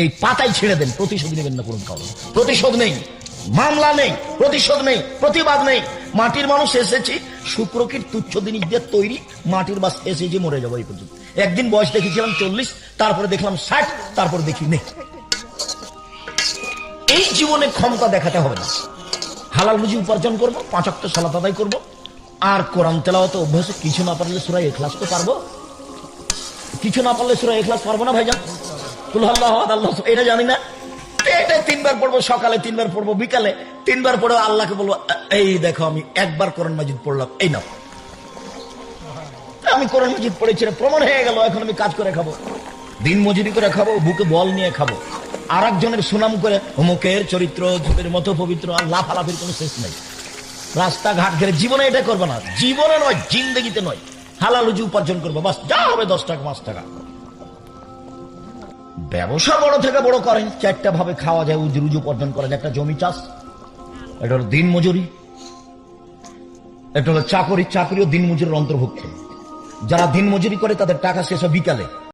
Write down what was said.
এই পাতায় ছেড়ে দেন, প্রতিশোধ নেবেন না করুন কারণ। প্রতিশোধ নেই, মামলা নেই, প্রতিশোধ নেই, প্রতিবাদ নেই। মাটির মানুষ এসেছি শুক্রকির তুচ্ছ জিনিস দিয়ে তৈরি, মাটির বাস এসেছি মরে যাব এই পর্যন্ত। একদিন বয়স দেখেছিলাম চল্লিশ, তারপরে দেখলাম ষাট, তারপরে দেখি নেই। এই জীবনে ক্ষমতা দেখাতে হবে না। হালাল রুজি উপার্জন করব পাঁচাত্ত সালাত আদায় করব, আর কোরআন তেলাওয়াতে অভ্যাসে কিছু না পারলে সুরাই এখলাস তো পারব। কিছু না পারলে সুরাই এখলাস পারব না ভাইজান। এটা জানি না। তিনবার পড়ব, সকালে তিনবার পড়ব, বিকালে তিনবার পড়ে আল্লাহকে বলব এই দেখো, আমি একবার পড়লাম, এই আমি পড়েছি প্রমাণ হয়ে গেল, এখন আমি কাজ করে খাব। দিন মজুরি করে খাব, বুকে বল নিয়ে খাব। আর একজনের সুনাম করে, অমুকের চরিত্র ধূপের মতো পবিত্র, আর লাফালাফির কোনো শেষ নেই। রাস্তাঘাট ঘেরে জীবনে এটা করবে না। জীবনে নয়, জিন্দগিতে নয়। হালাল রুজি উপার্জন করব, বাস, যা হবে দশ টাকা, পাঁচ টাকা। ব্যবসা বড় থেকে বড় করেন, চারটা ভাবে খাওয়া যায়, উজু রুজু উপার্জন করা যায়, একটা জমি চাষ, এটা হলো দিন মজুরি, এটা হলো চাকরি চাকরিও দিন মজুরির অন্তর্ভুক্ত। যারা দিন মজুরি করে, তাদের টাকা শেষ হয় বিকালে।